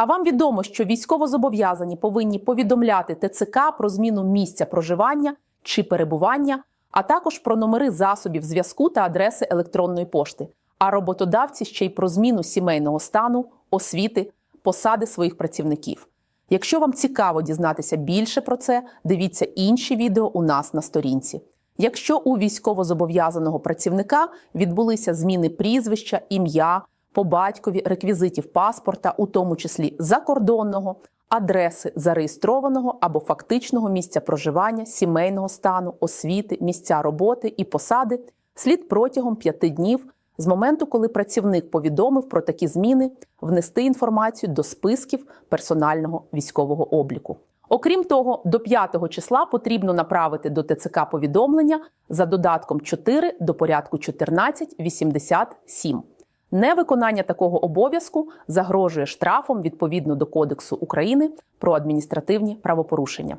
А вам відомо, що військовозобов'язані повинні повідомляти ТЦК про зміну місця проживання чи перебування, а також про номери засобів зв'язку та адреси електронної пошти. А роботодавці ще й про зміну сімейного стану, освіти, посади своїх працівників. Якщо вам цікаво дізнатися більше про це, дивіться інші відео у нас на сторінці. Якщо у військовозобов'язаного працівника відбулися зміни прізвища, ім'я, по батькові, реквізитів паспорта, у тому числі закордонного, адреси зареєстрованого або фактичного місця проживання, сімейного стану, освіти, місця роботи і посади, слід протягом п'яти днів з моменту, коли працівник повідомив про такі зміни, внести інформацію до списків персонального військового обліку. Окрім того, до 5 числа потрібно направити до ТЦК повідомлення за додатком 4 до порядку 1487. Невиконання такого обов'язку загрожує штрафом відповідно до Кодексу України про адміністративні правопорушення.